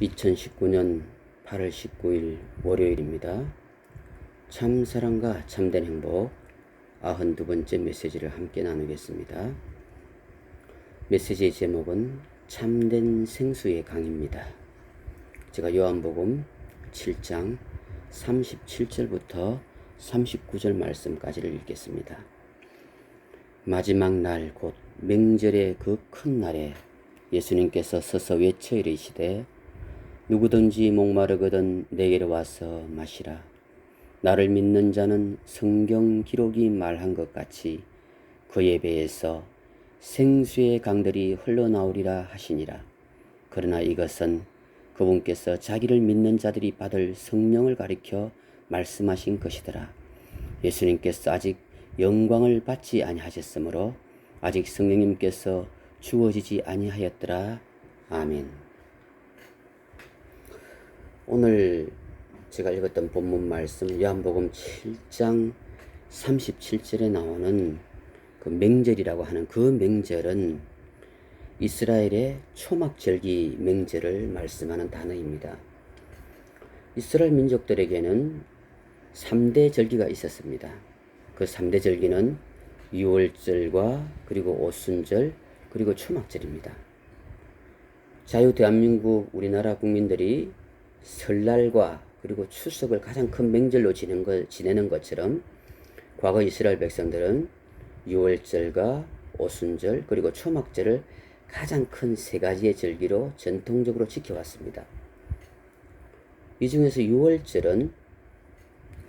2019년 8월 19일 월요일입니다. 참 사랑과 참된 행복 92번째 메시지를 함께 나누겠습니다. 메시지의 제목은 참된 생수의 강입니다. 제가 요한복음 7장 37절부터 39절 말씀까지를 읽겠습니다. 마지막 날 곧 맹절의 그 큰 날에 예수님께서 서서 외쳐 이르시되 누구든지 목마르거든 내게로 와서 마시라. 나를 믿는 자는 성경 기록이 말한 것 같이 그의 배에서 생수의 강들이 흘러나오리라 하시니라. 그러나 이것은 그분께서 자기를 믿는 자들이 받을 성령을 가리켜 말씀하신 것이더라. 예수님께서 아직 영광을 받지 아니하셨으므로 아직 성령님께서 주어지지 아니하였더라. 아멘. 오늘 제가 읽었던 본문 말씀 요한복음 7장 37절에 나오는 그 맹절이라고 하는 그 맹절은 이스라엘의 초막절기 맹절을 말씀하는 단어입니다. 이스라엘 민족들에게는 3대 절기가 있었습니다. 그 3대 절기는 6월절과 그리고 오순절 그리고 초막절입니다. 자유 대한민국 우리나라 국민들이 설날과 그리고 추석을 가장 큰 맹절로 지내는, 것, 지내는 것처럼 과거 이스라엘 백성들은 6월절과 오순절 그리고 초막절을 가장 큰 세 가지의 절기로 전통적으로 지켜왔습니다. 이 중에서 6월절은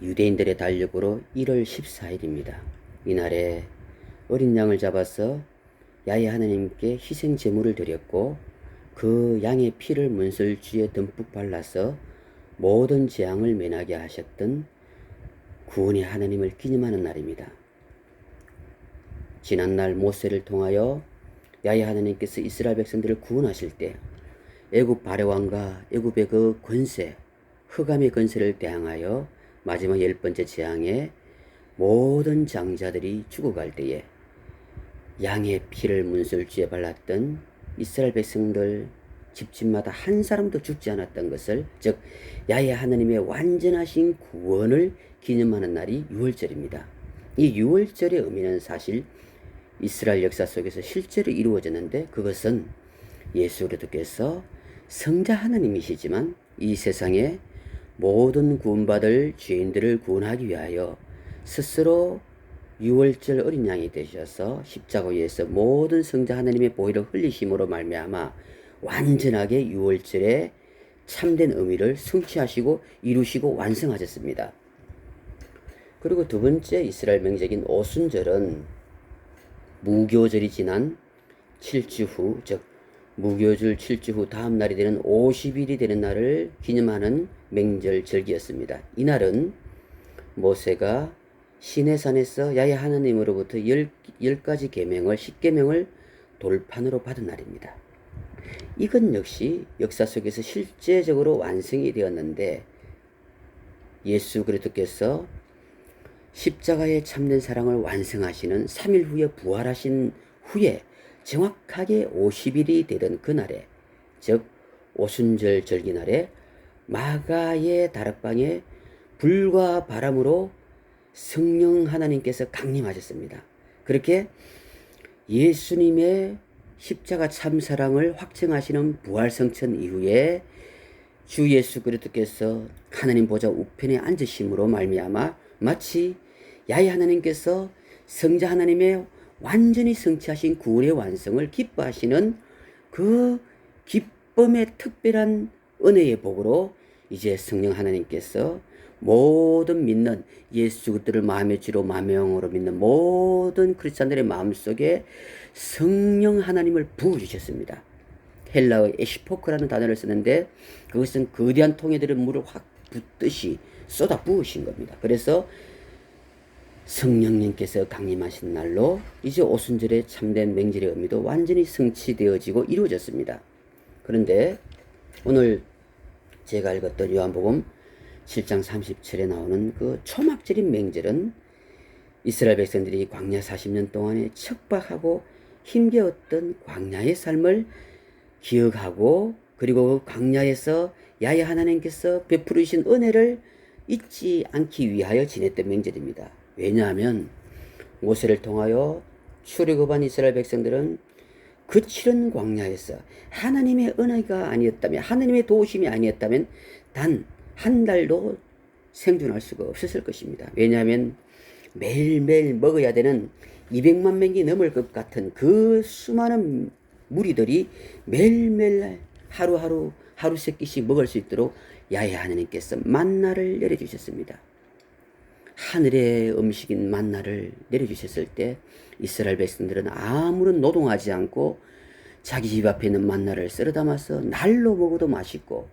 유대인들의 달력으로 1월 14일입니다. 이날에 어린 양을 잡아서 야훼 하나님께 희생 제물을 드렸고 그 양의 피를 문설주에 듬뿍 발라서 모든 재앙을 면하게 하셨던 구원의 하나님을 기념하는 날입니다. 지난날 모세를 통하여 야훼 하나님께서 이스라엘 백성들을 구원하실 때 애굽 바레왕과 애굽의 그 권세, 흑암의 권세를 대항하여 마지막 열 번째 재앙에 모든 장자들이 죽어갈 때에 양의 피를 문설주에 발랐던 이스라엘 백성들 집집마다 한 사람도 죽지 않았던 것을 즉 야훼 하나님의 완전하신 구원을 기념하는 날이 6월절입니다. 이 6월절의 의미는 사실 이스라엘 역사 속에서 실제로 이루어졌는데 그것은 예수 그리스도께서 성자 하나님이시지만 이 세상에 모든 구원받을 죄인들을 구원하기 위하여 스스로 6월절 어린 양이 되셔서 십자가 위에서 모든 성자 하나님의 보혈을 흘리심으로 말미암아 완전하게 6월절에 참된 의미를 성취하시고 이루시고 완성하셨습니다. 그리고 두 번째 이스라엘 명적인 오순절은 무교절이 지난 7주 후, 즉 무교절 7주 후 다음 날이 되는 50일이 되는 날을 기념하는 맹절 절기였습니다. 이날은 모세가 시내산에서 야훼 하나님으로부터 열, 열 가지 계명을 십계명을 돌판으로 받은 날입니다. 이건 역시 역사 속에서 실제적으로 완성이 되었는데 예수 그리스도께서 십자가에 참된 사랑을 완성하시는 3일 후에 부활하신 후에 정확하게 50일이 되던 그날에 즉 오순절 절기날에 마가의 다락방에 불과 바람으로 성령 하나님께서 강림하셨습니다. 그렇게 예수님의 십자가 참 사랑을 확증하시는 부활 성천 이후에 주 예수 그리스도께서 하나님 보좌 우편에 앉으심으로 말미암아 마치 야훼 하나님께서 성자 하나님의 완전히 성취하신 구원의 완성을 기뻐하시는 그 기쁨의 특별한 은혜의 복으로 이제 성령 하나님께서 모든 믿는 예수 그들을 마음의 주로 마음의 영으로 믿는 모든 크리스찬들의 마음속에 성령 하나님을 부어 주셨습니다. 헬라의 에시포크라는 단어를 쓰는데 그것은 거대한 통에 들은 물을 확 붓듯이 쏟아 부으신 겁니다. 그래서 성령님께서 강림하신 날로 이제 오순절의 참된 맹절의 의미도 완전히 성취되어지고 이루어졌습니다. 그런데 오늘 제가 읽었던 요한복음 7장 37에 나오는 그 초막절인 맹절은 이스라엘 백성들이 광야 40년 동안에 척박하고 힘겨웠던 광야의 삶을 기억하고 그리고 광야에서 야훼 하나님께서 베풀으신 은혜를 잊지 않기 위하여 지냈던 명절입니다. 왜냐하면 모세를 통하여 출애굽한 이스라엘 백성들은 그 치른 광야에서 하나님의 은혜가 아니었다면 하나님의 도우심이 아니었다면 단 한 달도 생존할 수가 없었을 것입니다. 왜냐하면 매일매일 먹어야 되는 200만 명이 넘을 것 같은 그 수많은 무리들이 매일매일 하루하루 하루 세 끼씩 먹을 수 있도록 야훼 하나님께서 만나를 내려주셨습니다. 하늘의 음식인 만나를 내려주셨을 때 이스라엘 백성들은 아무런 노동하지 않고 자기 집 앞에 있는 만나를 썰어 담아서 날로 먹어도 맛있고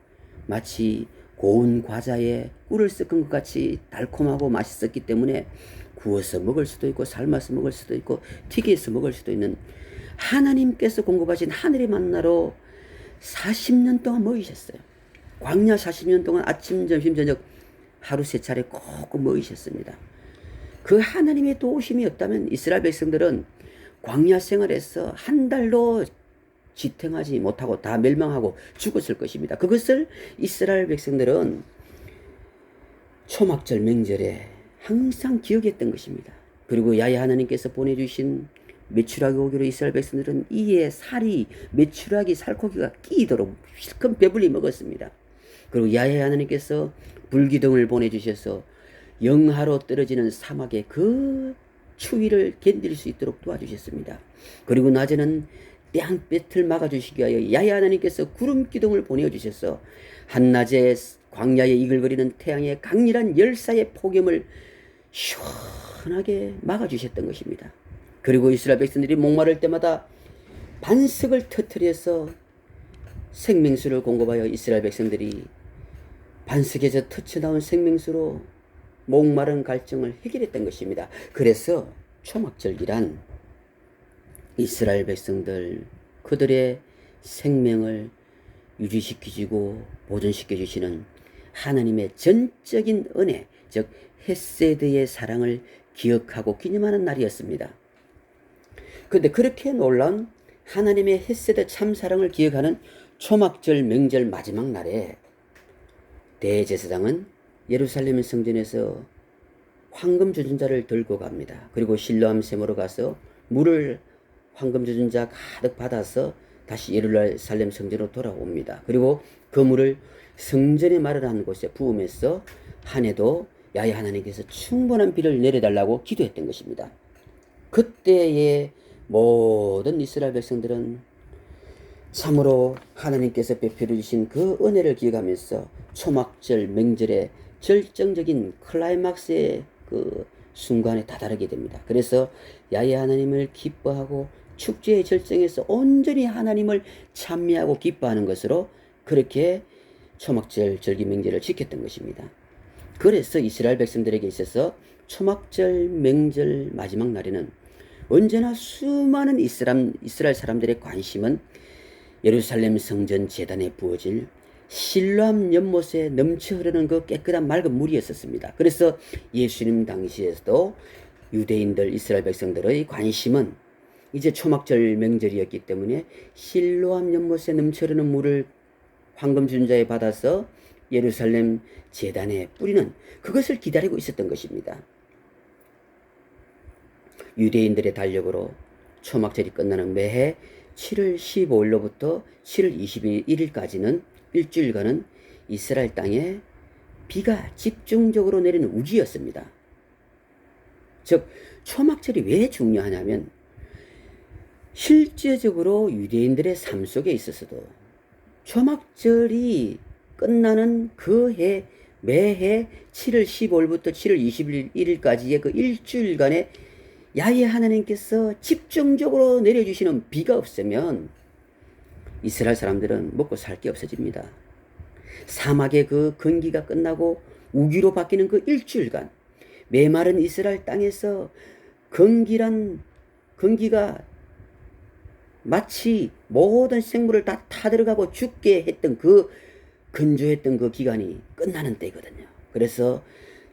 마치 고운 과자에 꿀을 섞은 것 같이 달콤하고 맛있었기 때문에 구워서 먹을 수도 있고 삶아서 먹을 수도 있고 튀겨서 먹을 수도 있는 하나님께서 공급하신 하늘의 만나로 40년 동안 먹이셨어요. 광야 40년 동안 아침, 점심, 저녁 하루 세 차례 꼭 먹이셨습니다. 그 하나님의 도우심이 없다면 이스라엘 백성들은 광야 생활에서 한 달도 지탱하지 못하고 다 멸망하고 죽었을 것입니다. 그것을 이스라엘 백성들은 초막절 명절에 항상 기억했던 것입니다. 그리고 야훼 하나님께서 보내주신 메추라기 오기로 이스라엘 백성들은 이에 살이 메추라기 살코기가 끼도록 실컷 배불리 먹었습니다. 그리고 야훼 하나님께서 불기둥을 보내주셔서 영하로 떨어지는 사막의 그 추위를 견딜 수 있도록 도와주셨습니다. 그리고 낮에는 땡볕을 막아주시기 위하여 야훼 하나님께서 구름 기둥을 보내주셔서 한낮에 광야에 이글거리는 태양의 강렬한 열사의 폭염을 시원하게 막아주셨던 것입니다. 그리고 이스라엘 백성들이 목마를 때마다 반석을 터뜨려서 생명수를 공급하여 이스라엘 백성들이 반석에서 터쳐나온 생명수로 목마른 갈증을 해결했던 것입니다. 그래서 초막절기란 이스라엘 백성들 그들의 생명을 유지시키시고 보존시켜 주시는 하나님의 전적인 은혜, 즉 헤세드의 사랑을 기억하고 기념하는 날이었습니다. 그런데 그렇게 놀라운 하나님의 헤세드 참 사랑을 기억하는 초막절 명절 마지막 날에 대제사장은 예루살렘 성전에서 황금 주전자를 들고 갑니다. 그리고 실로암 샘으로 가서 물을 황금 주전자 가득 받아서 다시 예루살렘 성전으로 돌아옵니다. 그리고 그 물을 성전의 말을 하는 곳에 부으면서 한 해도 야훼 하나님께서 충분한 비를 내려달라고 기도했던 것입니다. 그때의 모든 이스라엘 백성들은 참으로 하나님께서 베풀어 주신 그 은혜를 기억하면서 초막절 명절의 절정적인 클라이막스의 그 순간에 다다르게 됩니다. 그래서 야훼 하나님을 기뻐하고 축제의 절정에서 온전히 하나님을 찬미하고 기뻐하는 것으로 그렇게 초막절 절기 명절을 지켰던 것입니다. 그래서 이스라엘 백성들에게 있어서 초막절 명절 마지막 날에는 언제나 수많은 이스람, 이스라엘 사람들의 관심은 예루살렘 성전 재단에 부어질 실로암 연못에 넘쳐 흐르는 그 깨끗한 맑은 물이었었습니다. 그래서 예수님 당시에도 유대인들, 이스라엘 백성들의 관심은 이제 초막절 명절이었기 때문에 실로암 연못에 넘쳐 흐르는 물을 황금 준자에 받아서 예루살렘 재단에 뿌리는 그것을 기다리고 있었던 것입니다. 유대인들의 달력으로 초막절이 끝나는 매해 7월 15일로부터 7월 21일까지는 일주일간은 이스라엘 땅에 비가 집중적으로 내리는 우기였습니다. 즉 초막절이 왜 중요하냐면 실제적으로 유대인들의 삶 속에 있어서도 초막절이 끝나는 그 해 매해 7월 15일부터 7월 21일까지의 그 일주일간의 야훼 하나님께서 집중적으로 내려주시는 비가 없으면 이스라엘 사람들은 먹고 살 게 없어집니다. 사막의 그 건기가 끝나고 우기로 바뀌는 그 일주일간 메마른 이스라엘 땅에서 건기란 건기가 마치 모든 생물을 다 타들어가고 죽게 했던 그 건조했던 그 기간이 끝나는 때거든요. 그래서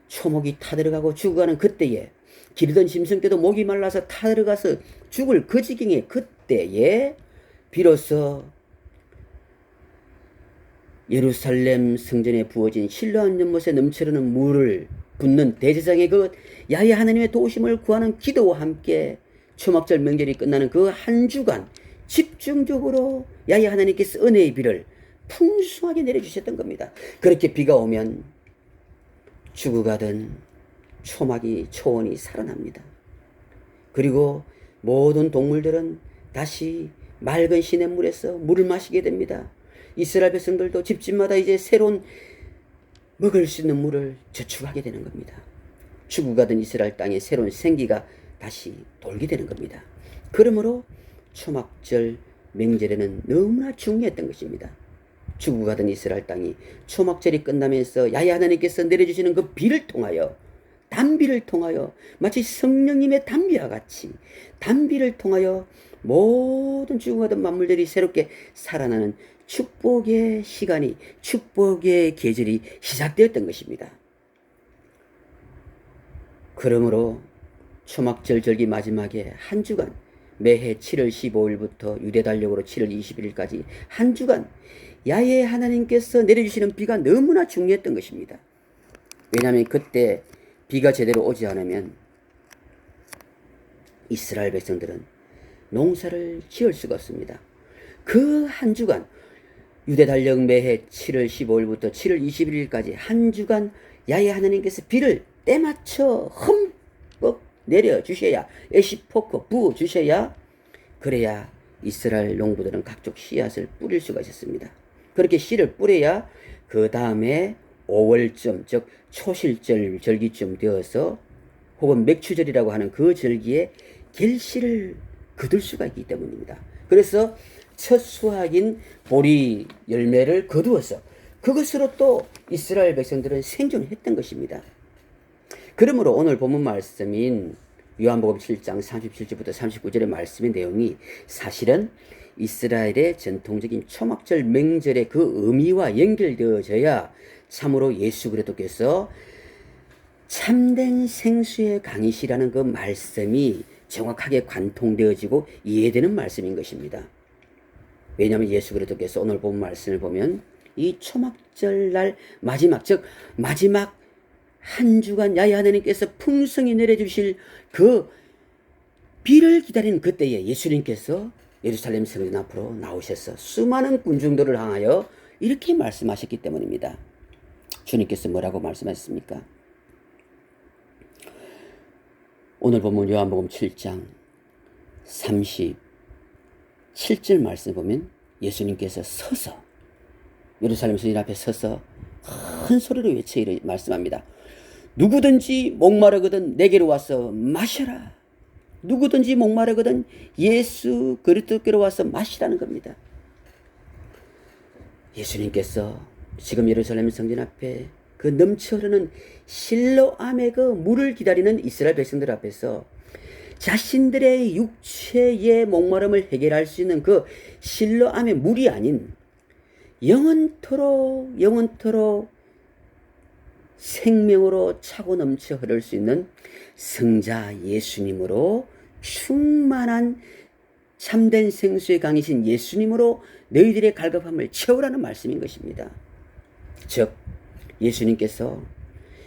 초목이 타들어가고 죽어가는 그때에 기르던 심성때도 목이 말라서 타들어가서 죽을 그 지경에 그때에 비로소 예루살렘 성전에 부어진 신뢰한 연못에 넘치르는 물을 붓는 대제사장의 그 야외 하나님의 도우심을 구하는 기도와 함께 초막절 명절이 끝나는 그 한 주간 집중적으로 야외 하나님께서 은혜의 비를 풍성하게 내려주셨던 겁니다. 그렇게 비가 오면 죽어가던 초막이 초원이 살아납니다. 그리고 모든 동물들은 다시 맑은 시냇물에서 물을 마시게 됩니다. 이스라엘 백성들도 집집마다 이제 새로운 먹을 수 있는 물을 저축하게 되는 겁니다. 죽어가던 이스라엘 땅에 새로운 생기가 다시 돌게 되는 겁니다. 그러므로 초막절 명절에는 너무나 중요했던 것입니다. 죽어가던 이스라엘 땅이 초막절이 끝나면서 야야 하나님께서 내려주시는 그 비를 통하여 단비를 통하여 마치 성령님의 단비와 같이 단비를 통하여 모든 죽어가던 만물들이 새롭게 살아나는 축복의 시간이 축복의 계절이 시작되었던 것입니다. 그러므로 초막절 절기 마지막에 한 주간 매해 7월 15일부터 유대 달력으로 7월 21일까지 한 주간 야외 하나님께서 내려주시는 비가 너무나 중요했던 것입니다. 왜냐하면 그때 비가 제대로 오지 않으면 이스라엘 백성들은 농사를 지을 수가 없습니다. 그 한 주간 유대 달력 매해 7월 15일부터 7월 21일까지 한 주간 야외 하나님께서 비를 때맞춰 흠뻑 내려 주셔야 에시포크 부어 주셔야 그래야 이스라엘 농부들은 각종 씨앗을 뿌릴 수가 있었습니다. 그렇게 씨를 뿌려야 그 다음에 5월쯤 즉 초실절 절기쯤 되어서 혹은 맥추절이라고 하는 그 절기에 결실을 거둘 수가 있기 때문입니다. 그래서 첫 수확인 보리 열매를 거두어서 그것으로 또 이스라엘 백성들은 생존했던 것입니다. 그러므로 오늘 본문 말씀인 요한복음 7장 37절부터 39절의 말씀의 내용이 사실은 이스라엘의 전통적인 초막절 명절의 그 의미와 연결되어져야 참으로 예수 그리스도께서 참된 생수의 강이시라는 그 말씀이 정확하게 관통되어지고 이해되는 말씀인 것입니다. 왜냐하면 예수 그리스도께서 오늘 본 말씀을 보면 이 초막절 날 마지막 즉 마지막 한 주간 야야 하나님께서 풍성히 내려주실 그 비를 기다리는 그때에 예수님께서 예루살렘 성전 앞으로 나오셔서 수많은 군중들을 향하여 이렇게 말씀하셨기 때문입니다. 주님께서 뭐라고 말씀하셨습니까? 오늘 보면 요한복음 7장 37절 말씀 보면 예수님께서 서서 예루살렘 성전 앞에 서서 큰 소리로 외쳐 이르 말씀합니다. 누구든지 목마르거든 내게로 와서 마셔라. 누구든지 목마르거든 예수 그리스도께로 와서 마시라는 겁니다. 예수님께서 지금 예루살렘 성전 앞에 그 넘쳐 흐르는 실로암의 그 물을 기다리는 이스라엘 백성들 앞에서 자신들의 육체의 목마름을 해결할 수 있는 그 실로암의 물이 아닌 영원토록 영원토록 생명으로 차고 넘쳐 흐를 수 있는 성자 예수님으로 충만한 참된 생수의 강이신 예수님으로 너희들의 갈급함을 채우라는 말씀인 것입니다. 즉 예수님께서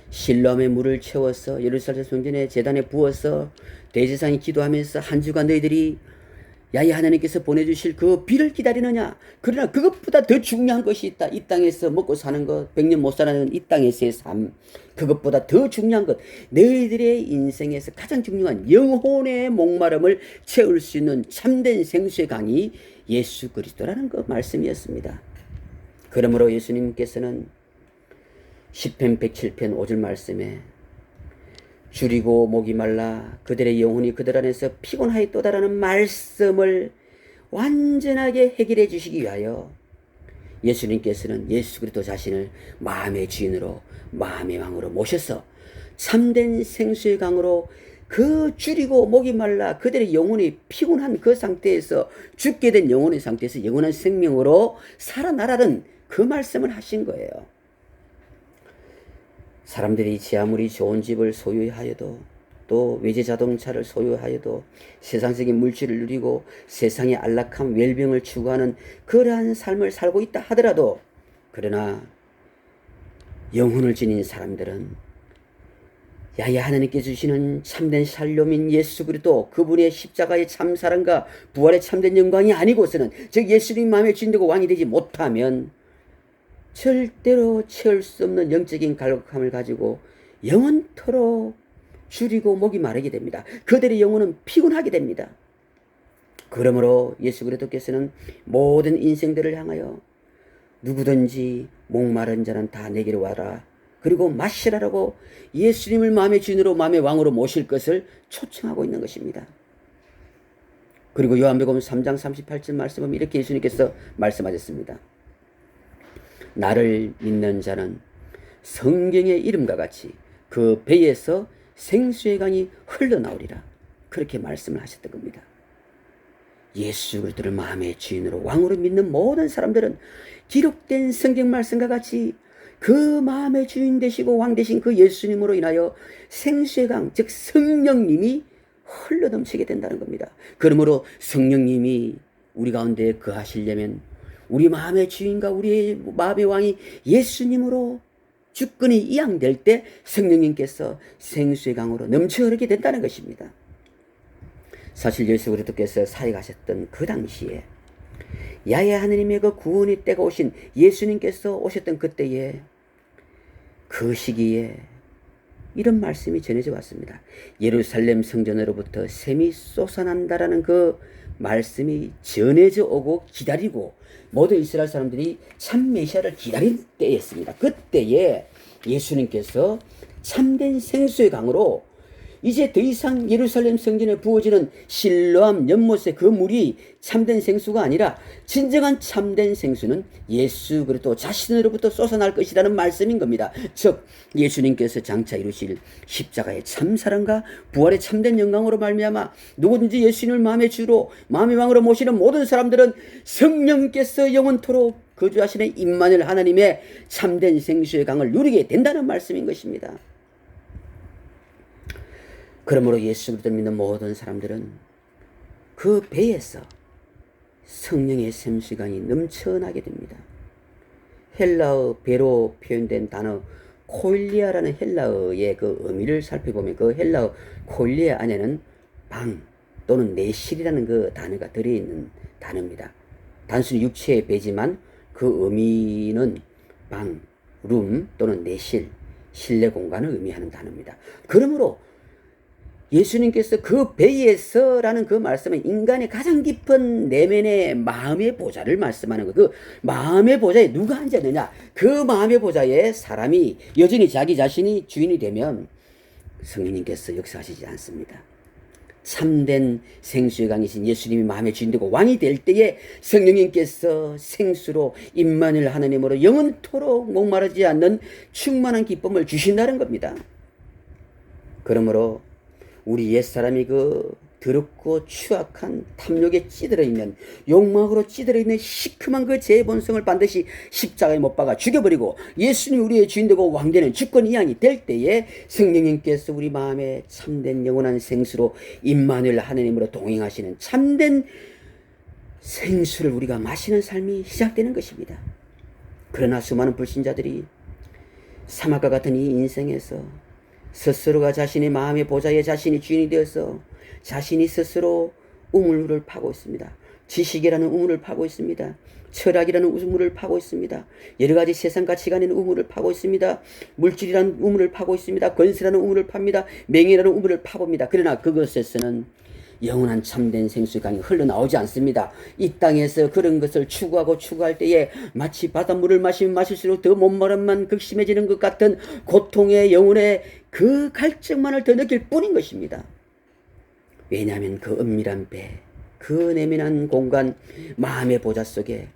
실로암의 물을 채워서 예루살렘 성전의 재단에 부어서 대제사장이 기도하면서 한 주간 너희들이 야야 하나님께서 보내주실 그 비를 기다리느냐? 그러나 그것보다 더 중요한 것이 있다. 이 땅에서 먹고 사는 것, 백년 못 사는 이 땅에서의 삶. 그것보다 더 중요한 것. 너희들의 인생에서 가장 중요한 영혼의 목마름을 채울 수 있는 참된 생수의 강이 예수 그리스도라는 그 말씀이었습니다. 그러므로 예수님께서는 10편 107편 5절 말씀에 줄이고 목이 말라 그들의 영혼이 그들 안에서 피곤하였도다라는 말씀을 완전하게 해결해 주시기 위하여 예수님께서는 예수 그리스도 자신을 마음의 주인으로 마음의 왕으로 모셔서 참된 생수의 강으로 그 줄이고 목이 말라 그들의 영혼이 피곤한 그 상태에서 죽게 된 영혼의 상태에서 영원한 생명으로 살아나라는 그 말씀을 하신 거예요. 사람들이 지 아무리 좋은 집을 소유하여도 또 외제 자동차를 소유하여도 세상적인 물질을 누리고 세상의 안락함 웰빙을 추구하는 그러한 삶을 살고 있다 하더라도 그러나 영혼을 지닌 사람들은 야야 하나님께 주시는 참된 살롬인 예수 그리스도 그분의 십자가의 참 사랑과 부활의 참된 영광이 아니고서는 즉 예수님 마음에 주인되고 왕이 되지 못하면 절대로 채울 수 없는 영적인 갈급함을 가지고 영원토록 줄이고 목이 마르게 됩니다. 그들의 영혼은 피곤하게 됩니다. 그러므로 예수 그리스도께서는 모든 인생들을 향하여 누구든지 목마른 자는 다 내게로 와라. 그리고 마시라라고 예수님을 마음의 주인으로 마음의 왕으로 모실 것을 초청하고 있는 것입니다. 그리고 요한복음 3장 38절 말씀은 이렇게 예수님께서 말씀하셨습니다. 나를 믿는 자는 성경의 이름과 같이 그 배에서 생수의 강이 흘러나오리라. 그렇게 말씀을 하셨던 겁니다. 예수 그리스도를 마음의 주인으로 왕으로 믿는 모든 사람들은 기록된 성경 말씀과 같이 그 마음의 주인 되시고 왕 되신 그 예수님으로 인하여 생수의 강, 즉 성령님이 흘러 넘치게 된다는 겁니다. 그러므로 성령님이 우리 가운데 거하시려면 우리 마음의 주인과 우리의 마음의 왕이 예수님으로 주권이 이양될 때 성령님께서 생수의 강으로 넘쳐 흐르게 된다는 것입니다. 사실 예수 그리스도께서 사역하셨던 그 당시에 야외 하느님의 그 구원의 때가 오신 예수님께서 오셨던 그때에 그 시기에 이런 말씀이 전해져 왔습니다. 예루살렘 성전으로부터 샘이 솟아난다라는 그 말씀이 전해져 오고 기다리고 모든 이스라엘 사람들이 참 메시아를 기다린 때였습니다. 그때에 예수님께서 참된 생수의 강으로 이제 더 이상 예루살렘 성전에 부어지는 실로암 연못의 그 물이 참된 생수가 아니라 진정한 참된 생수는 예수 그리스도 자신으로부터 솟아날 것이라는 말씀인 겁니다. 즉 예수님께서 장차 이루실 십자가의 참 사랑과 부활의 참된 영광으로 말미암아 누구든지 예수님을 마음의 주로 마음의 왕으로 모시는 모든 사람들은 성령께서 영원토록 거주하시는 임마늘 하나님의 참된 생수의 강을 누리게 된다는 말씀인 것입니다. 그러므로 예수 그리스도 믿는 모든 사람들은 그 배에서 성령의 샘시간이 넘쳐나게 됩니다. 헬라어 배로 표현된 단어 콜리아라는 헬라어의 그 의미를 살펴보면 그 헬라어 콜리아 안에는 방 또는 내실이라는 그 단어가 들어있는 단어입니다. 단순히 육체의 배지만 그 의미는 방, 룸 또는 내실, 실내 공간을 의미하는 단어입니다. 그러므로 예수님께서 그 배에서라는 그 말씀은 인간의 가장 깊은 내면의 마음의 보좌를 말씀하는 거. 그 마음의 보좌에 누가 앉았느냐? 그 마음의 보좌에 사람이 여전히 자기 자신이 주인이 되면 성령님께서 역사하시지 않습니다. 참된 생수의 강이신 예수님이 마음에 주인 되고 왕이 될 때에 성령님께서 생수로 임만을 하나님으로 영원토록 목마르지 않는 충만한 기쁨을 주신다는 겁니다. 그러므로 우리 옛사람이 그 더럽고 추악한 탐욕에 찌들어 있는 욕망으로 찌들어 있는 시큼한 그 죄의 본성을 반드시 십자가에 못 박아 죽여버리고 예수님 우리의 주인 되고 왕 되는 주권 이양이 될 때에 성령님께서 우리 마음에 참된 영원한 생수로 임마누엘 하나님으로 동행하시는 참된 생수를 우리가 마시는 삶이 시작되는 것입니다. 그러나 수많은 불신자들이 사막과 같은 이 인생에서 스스로가 자신의 마음의 보좌에 자신이 주인이 되어서 자신이 스스로 우물을 파고 있습니다. 지식이라는 우물을 파고 있습니다. 철학이라는 우물을 파고 있습니다. 여러 가지 세상 가치관의 우물을 파고 있습니다. 물질이라는 우물을 파고 있습니다. 건설라는 우물을 팝니다. 명예라는 우물을 파봅니다. 그러나 그것에서는 영원한 참된 생수의 강이 흘러나오지 않습니다. 이 땅에서 그런 것을 추구하고 추구할 때에 마치 바닷물을 마시면 마실수록 더 몸마름만 극심해지는 것 같은 고통의 영혼의 그 갈증만을 더 느낄 뿐인 것입니다. 왜냐하면 그 은밀한 배, 그 내면한 공간, 마음의 보좌 속에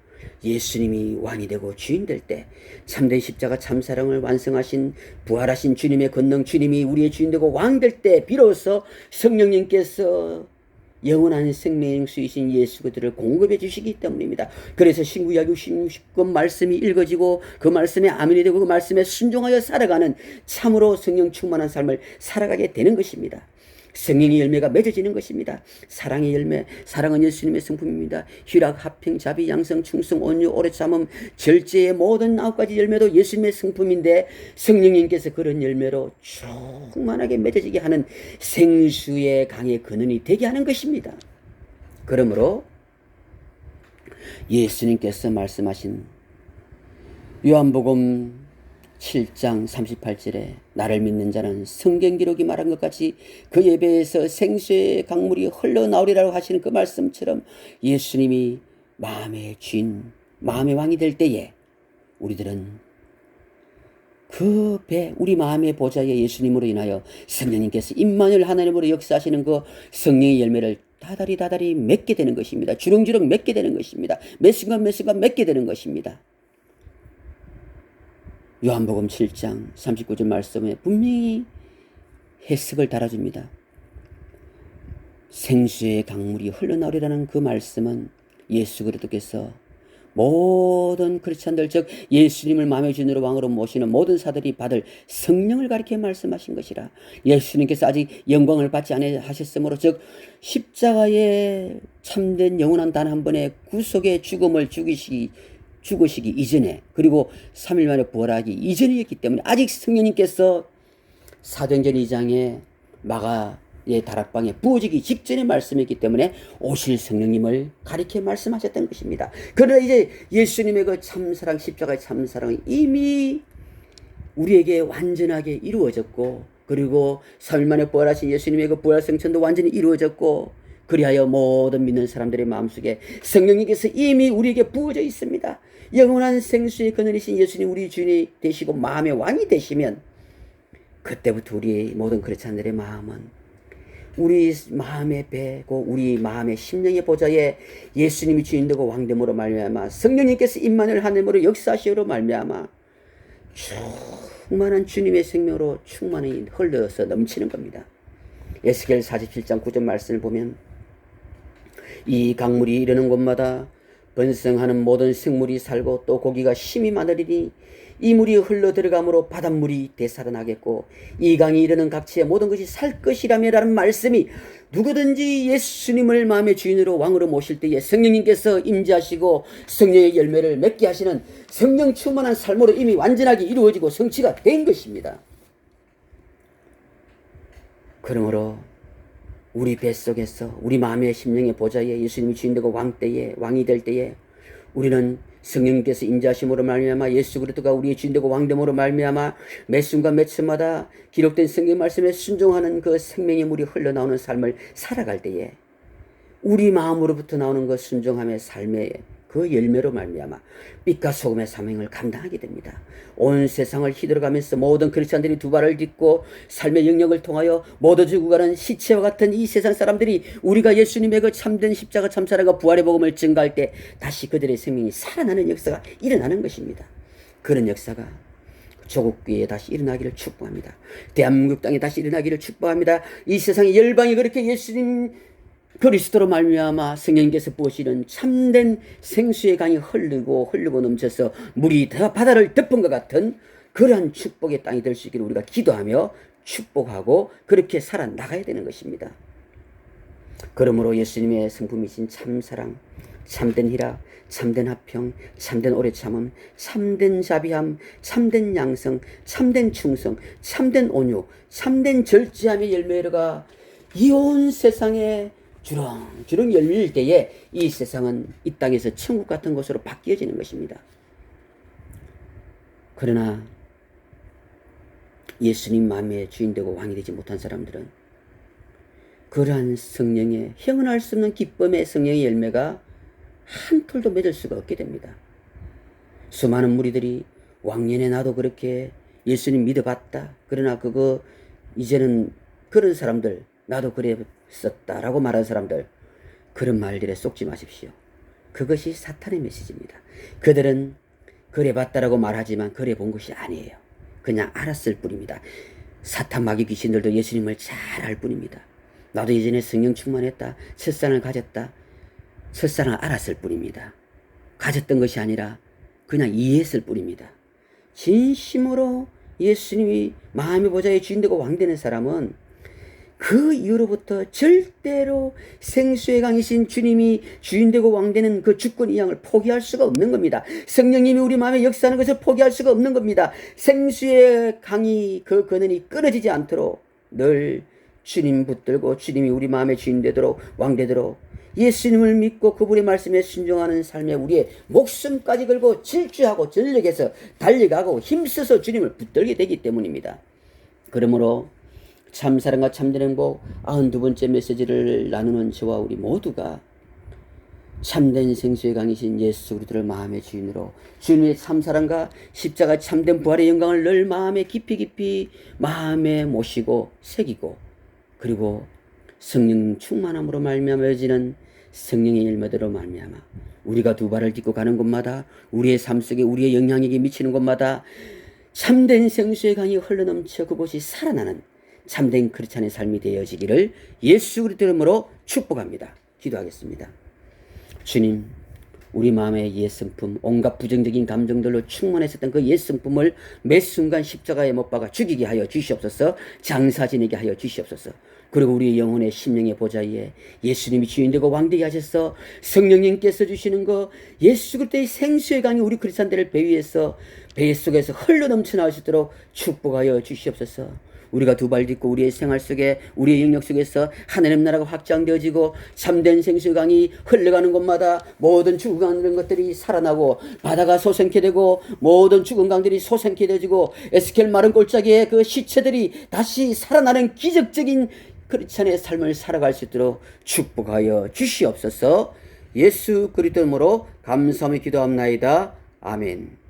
예수님이 왕이 되고 주인 될 때 참된 십자가 참사랑을 완성하신 부활하신 주님의 권능 주님이 우리의 주인 되고 왕 될 때 비로소 성령님께서 영원한 생명수이신 예수 그들을 공급해 주시기 때문입니다. 그래서 신구약 66권 말씀이 읽어지고 그 말씀에 아멘이 되고 그 말씀에 순종하여 살아가는 참으로 성령 충만한 삶을 살아가게 되는 것입니다. 성령의 열매가 맺어지는 것입니다. 사랑의 열매, 사랑은 예수님의 성품입니다. 희락, 합평, 자비, 양성, 충성, 온유, 오래 참음, 절제의 모든 아홉 가지 열매도 예수님의 성품인데 성령님께서 그런 열매로 충만하게 맺어지게 하는 생수의 강의 근원이 되게 하는 것입니다. 그러므로 예수님께서 말씀하신 요한복음 7장 38절에 나를 믿는 자는 성경 기록이 말한 것 같이 그 예배에서 생수의 강물이 흘러나오리라고 하시는 그 말씀처럼 예수님이 마음의 주인, 마음의 왕이 될 때에 우리들은 그 배, 우리 마음의 보좌에 예수님으로 인하여 성령님께서 임마누엘 하나님으로 역사하시는 그 성령의 열매를 다달이 다달이 맺게 되는 것입니다. 주렁주렁 맺게 되는 것입니다. 몇 순간 몇 순간 맺게 되는 것입니다. 요한복음 7장 39절 말씀에 분명히 해석을 달아줍니다. 생수의 강물이 흘러나오리라는 그 말씀은 예수 그리스도께서 모든 크리스찬들 즉 예수님을 마음의 주인으로 왕으로 모시는 모든 사들이 받을 성령을 가리켜 말씀하신 것이라 예수님께서 아직 영광을 받지 아니하셨으므로 즉 십자가에 참된 영원한 단 한 번의 구속의 죽음을 죽이시 죽으시기 이전에 그리고 3일 만에 부활하기 이전이었기 때문에 아직 성령님께서 사도행전 2장에 마가의 다락방에 부어지기 직전의 말씀이기 때문에 오실 성령님을 가리켜 말씀하셨던 것입니다. 그러나 이제 예수님의 그 참사랑 십자가의 참사랑은 이미 우리에게 완전하게 이루어졌고 그리고 3일 만에 부활하신 예수님의 그 부활 성천도 완전히 이루어졌고 그리하여 모든 믿는 사람들의 마음속에 성령님께서 이미 우리에게 부어져 있습니다. 영원한 생수의 근원이신 예수님 우리 주인이 되시고 마음의 왕이 되시면 그때부터 우리 모든 크리스찬들의 마음은 우리 마음의 배고 우리 마음의 심령의 보좌에 예수님이 주인되고 왕됨으로 말미암아 성령님께서 임만을 하늘으로 역사하시로 말미암아 충만한 주님의 생명으로 충만히 흘러서 넘치는 겁니다. 에스겔 47장 9절 말씀을 보면 이 강물이 이르는 곳마다 번성하는 모든 생물이 살고 또 고기가 심이 많으리니 이 물이 흘러 들어감으로 바닷물이 되살아나겠고 이 강이 이르는 각지의 모든 것이 살 것이라며라는 말씀이 누구든지 예수님을 마음의 주인으로 왕으로 모실 때에 성령님께서 임재하시고 성령의 열매를 맺게 하시는 성령 충만한 삶으로 이미 완전하게 이루어지고 성취가 된 것입니다. 그러므로 우리 뱃속에서 우리 마음의 심령의 보좌에 예수님이 주인되고 왕 때에 왕이 될 때에 우리는 성령님께서 임재하심으로 말미암아 예수 그리스도가 우리의 주인되고 왕됨으로 말미암아 매 순간 매 초마다 기록된 성경 말씀에 순종하는 그 생명의 물이 흘러나오는 삶을 살아갈 때에 우리 마음으로부터 나오는 그 순종함의 삶의 그 열매로 말미암아 빛과 소금의 사명을 감당하게 됩니다. 온 세상을 휘둘러가면서 모든 크리스천들이 두 발을 딛고 삶의 영역을 통하여 모두 죽어가는 시체와 같은 이 세상 사람들이 우리가 예수님의 그 참된 십자가 참사라가 부활의 복음을 증가할 때 다시 그들의 생명이 살아나는 역사가 일어나는 것입니다. 그런 역사가 조국 교회에 다시 일어나기를 축복합니다. 대한민국 땅에 다시 일어나기를 축복합니다. 이 세상의 열방이 그렇게 예수님 그리스도로 말미암아 성령께서 부으시는 참된 생수의 강이 흐르고 흐르고 넘쳐서 물이 다 바다를 덮은 것 같은 그러한 축복의 땅이 될 수 있기를 우리가 기도하며 축복하고 그렇게 살아나가야 되는 것입니다. 그러므로 예수님의 성품이신 참사랑, 참된 희락, 참된 합평, 참된 오래 참음, 참된 자비함, 참된 양성, 참된 충성, 참된 온유, 참된 절제함의 열매가 이 온 세상에 주렁주렁 열릴 때에 이 세상은 이 땅에서 천국 같은 곳으로 바뀌어지는 것입니다. 그러나 예수님 마음의 주인 되고 왕이 되지 못한 사람들은 그러한 성령의 형언할 수 없는 기쁨의 성령의 열매가 한 톨도 맺을 수가 없게 됩니다. 수많은 무리들이 왕년에 나도 그렇게 예수님 믿어봤다. 그러나 그거 이제는 그런 사람들 나도 그랬었다라고 말하는 사람들 그런 말들에 속지 마십시오. 그것이 사탄의 메시지입니다. 그들은 그래 봤다라고 말하지만 그래 본 것이 아니에요. 그냥 알았을 뿐입니다. 사탄 마귀 귀신들도 예수님을 잘 알 뿐입니다. 나도 예전에 성령 충만했다. 첫사랑을 가졌다. 첫사랑을 알았을 뿐입니다. 가졌던 것이 아니라 그냥 이해했을 뿐입니다. 진심으로 예수님이 마음의 보좌의 주인 되고 왕 되는 사람은 그 이후로부터 절대로 생수의 강이신 주님이 주인되고 왕되는 그 주권 이양을 포기할 수가 없는 겁니다. 성령님이 우리 마음에 역사하는 것을 포기할 수가 없는 겁니다. 생수의 강이 그 근원이 끊어지지 않도록 늘 주님 붙들고 주님이 우리 마음의 주인 되도록 왕 되도록 예수님을 믿고 그분의 말씀에 순종하는 삶에 우리의 목숨까지 걸고 질주하고 전력해서 달려가고 힘써서 주님을 붙들게 되기 때문입니다. 그러므로 참사랑과 참된 행복 92번째 메시지를 나누는 저와 우리 모두가 참된 생수의 강이신 예수 그리스도를 마음의 주인으로 주님의 참사랑과 십자가 참된 부활의 영광을 늘 마음에 깊이 깊이 마음에 모시고 새기고 그리고 성령 충만함으로 말미암아지는 성령의 일마대로 말미암아 우리가 두 발을 딛고 가는 곳마다 우리의 삶 속에 우리의 영향력이 미치는 곳마다 참된 생수의 강이 흘러넘쳐 그곳이 살아나는 참된 크리스찬의 삶이 되어지기를 예수 그리스도 이름으로 축복합니다. 기도하겠습니다. 주님, 우리 마음의 옛 성품, 온갖 부정적인 감정들로 충만했었던 그옛 성품을 매 순간 십자가에 못 박아 죽이게 하여 주시옵소서, 장사 지내게 하여 주시옵소서. 그리고 우리 영혼의 심령의 보좌에 예수님이 주인되고 왕되게 하셔서 성령님께서 주시는 거 예수 그리스도의 생수의 강이 우리 크리스찬들을 배 위에서 배 속에서 흘러 넘쳐 나올 수 있도록 축복하여 주시옵소서. 우리가 두 발 딛고 우리의 생활 속에 우리의 영역 속에서 하나님 나라가 확장되어지고 참된 생수의 강이 흘러가는 곳마다 모든 죽어가는 것들이 살아나고 바다가 솟생케 되고 모든 죽은 강들이 솟생케 되어지고 에스겔 마른 골짜기에 그 시체들이 다시 살아나는 기적적인 크리스찬의 삶을 살아갈 수 있도록 축복하여 주시옵소서. 예수 그리스도 이름으로 감사하며 기도합나이다. 아멘